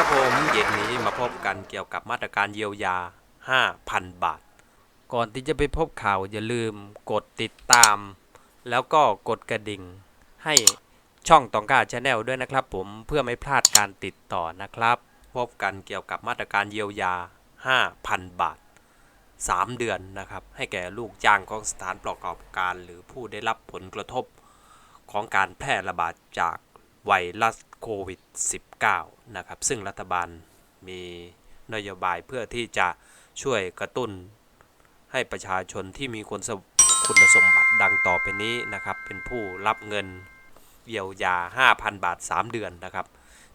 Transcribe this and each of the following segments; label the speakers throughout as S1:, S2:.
S1: ครับผมเย็นนี้มาพบกันเกี่ยวกับมาตรการเยียวยา 5,000 บาท ก่อนที่จะไปพบข่าวอย่าลืมกดติดตาม แล้วก็กดกระดิ่ง ให้ช่องตองกาชาแนลด้วยนะครับผมเพื่อไม่พลาดการติดต่อนะครับ พบกันเกี่ยวกับมาตรการเยียวยา 5,000 บาท 3 เดือนนะครับ ให้แก่ลูกจ้างของสถานประกอบการ หรือผู้ได้รับผลกระทบของการแพร่ระบาดจาก ไวรัสโควิด -19 นะครับ ซึ่งรัฐบาลมีนโยบายเพื่อที่จะช่วยกระตุ้นให้ประชาชนที่มีคุณสมคุณสมบัติดังต่อไปนี้นะครับ เป็นผู้รับเงินเยียวยา 5,000 บาท 3 เดือนนะครับ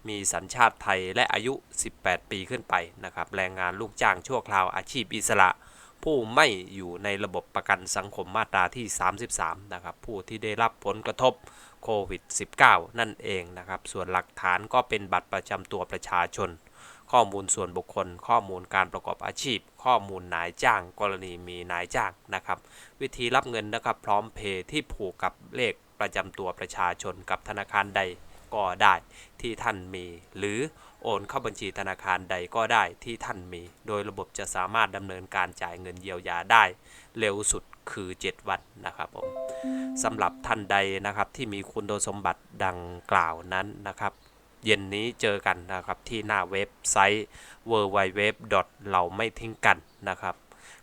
S1: มีสัญชาติไทยและอายุ 18 ปีขึ้นไปนะครับ แรงงานลูกจ้างชั่วคราวอาชีพอิสระ ผู้ไม่อยู่ในระบบประกันสังคมมาตราที่ 33 นะครับ ผู้ที่ได้รับผลกระทบโควิด -19 นั่นเองนะครับ ส่วนหลักฐานก็เป็นบัตรประจำตัวประชาชน ข้อมูลส่วนบุคคล ข้อมูลการประกอบอาชีพ ข้อมูลนายจ้าง กรณีมีนายจ้างนะครับ วิธีรับเงินนะครับพร้อมเพย์ที่ผูกกับเลขประจำตัวประชาชนกับธนาคารใดก็ได้ที่ท่านมี หรือ โอนเข้าบัญชีธนาคารใดก็ได้ที่ท่านมี โดยระบบจะสามารถดำเนินการจ่ายเงินเยียวยาได้ เร็วสุดคือ 7 วันนะครับผมสำหรับท่านใดนะครับที่มีคุณสมบัติดังกล่าวนั้นนะครับ เย็นนี้เจอกันนะครับที่หน้าเว็บไซต์ w w w เราไม่ทิ้งกันนะครับ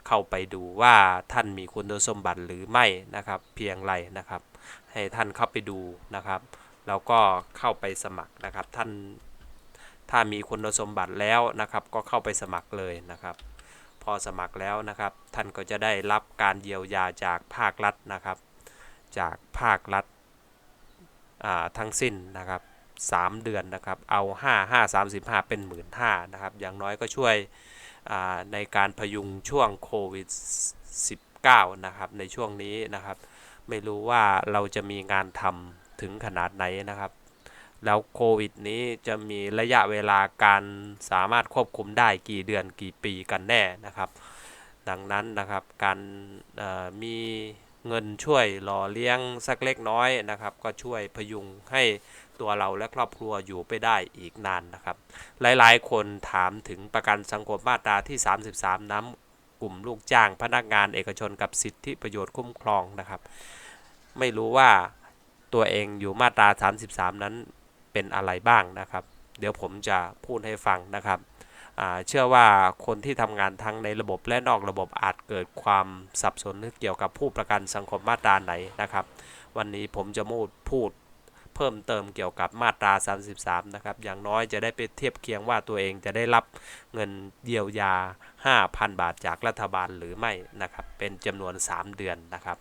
S1: เข้าไปดูว่าท่านมีคุณสมบัติหรือไม่นะครับ เพียงไรนะครับ ให้ท่านเข้าไปดูนะครับ แล้วก็เข้าไปสมัครนะครับท่าน ถ้ามีคุณสมบัติแล้วนะครับก็เข้าไปสมัครเลยนะครับ พอสมัครแล้วนะครับ ท่านก็จะได้รับการเยียวยาจากภาครัฐนะครับ จากภาครัฐทั้งสิ้นนะครับ 3 เดือนนะครับ เอา 5 5 35 เป็น 1 5ื่นนะครับ อย่างน้อยก็ช่วยในการพยุงช่วงโควิด 19 นะครับ ในช่วงนี้นะครับ ไม่รู้ว่าเราจะมีงานทำถึงขนาดไหนนะครับ แล้วโควิดนี้จะมีระยะเวลาการสามารถควบคุมได้กี่เดือนกี่ปีกันแน่นะครับ ดังนั้นนะครับการมีเงินช่วยหล่อเลี้ยงสักเล็กน้อยนะครับ ก็ช่วยพยุงให้ตัวเราและครอบครัวอยู่ไปได้อีกนานนะครับ หลายๆ คนถามถึงประกันสังคมมาตราที่ 33 น้ำกลุ่มลูกจ้างพนักงานเอกชนกับสิทธิประโยชน์คุ้มครองนะครับ ไม่รู้ว่าตัวเองอยู่มาตรา 33 นั้น เป็นอะไรบ้างนะครับ เดี๋ยวผมจะพูดให้ฟังนะครับเชื่อว่าคนที่ทำงานทั้งในระบบและนอกระบบอาจเกิดความสับสนเกี่ยวกับผู้ประกันสังคมมาตราไหนนะครับ วันนี้ผมจะมูดพูดเพิ่มเติมเกี่ยวกับมาตรา 33 นะครับ อย่างน้อยจะได้ไปเทียบเคียงว่าตัวเองจะได้รับเงินเยียวยา 5,000 บาทจากรัฐบาลหรือไม่นะครับ เป็นจำนวน 3 เดือนนะครับ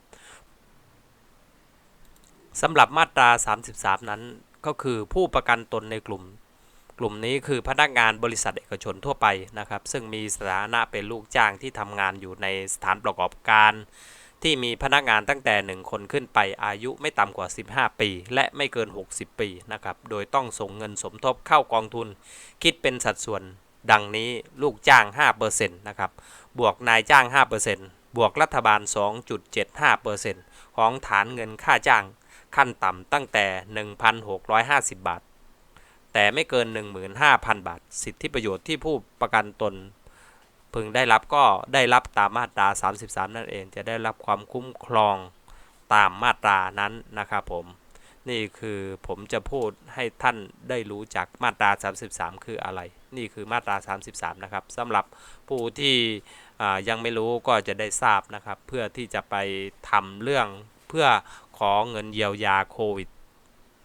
S1: สำหรับมาตรา 33 นั้น ก็คือผู้ประกันตนในกลุ่ม กลุ่มนี้คือพนักงานบริษัทเอกชนทั่วไปนะครับ ซึ่งมีสถานะเป็นลูกจ้างที่ทำงานอยู่ในสถานประกอบการ ที่มีพนักงานตั้งแต่ 1 คนขึ้นไปอายุไม่ต่ำกว่า 15 ปี และไม่เกิน 60 ปีนะครับ โดยต้องส่งเงินสมทบเข้ากองทุน คิดเป็นสัดส่วนดังนี้ลูกจ้าง 5%นะครับ บวกนายจ้าง 5%บวกรัฐบาล 2.75%ของฐานเงินค่าจ้าง ขั้นต่ำตั้งแต่ 1,650 บาท แต่ไม่เกิน 15,000 บาท สิทธิประโยชน์ที่ผู้ประกันตนพึงได้รับก็ได้รับตามมาตรา 33 นั่นเอง จะได้รับความคุ้มครองตามมาตรานั้นนะครับผม นี่คือผมจะพูดให้ท่านได้รู้จักมาตรา 33 คืออะไร นี่คือมาตรา 33 นะครับสำหรับผู้ที่ยังไม่รู้ก็จะได้ทราบนะครับ เพื่อที่จะไปทำเรื่องเพื่อ ขอเงินเยียวยาโควิด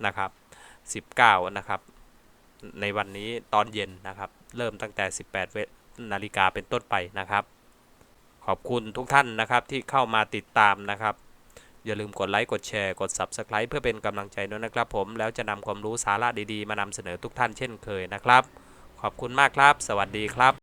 S1: นะครับ19นะครับ ในวันนี้ตอนเย็นนะครับ เริ่มตั้งแต่ 18เวนาฬิกาเป็นต้นไปนะครับ ขอบคุณทุกท่านนะครับที่เข้ามาติดตามนะครับ อย่าลืมกดไลค์ กดแชร์ กด Subscribe เพื่อเป็นกำลังใจด้วยนะครับผม แล้วจะนำความรู้สาระดีๆ มานำเสนอทุกท่านเช่นเคยนะครับ ขอบคุณมากครับ สวัสดีครับ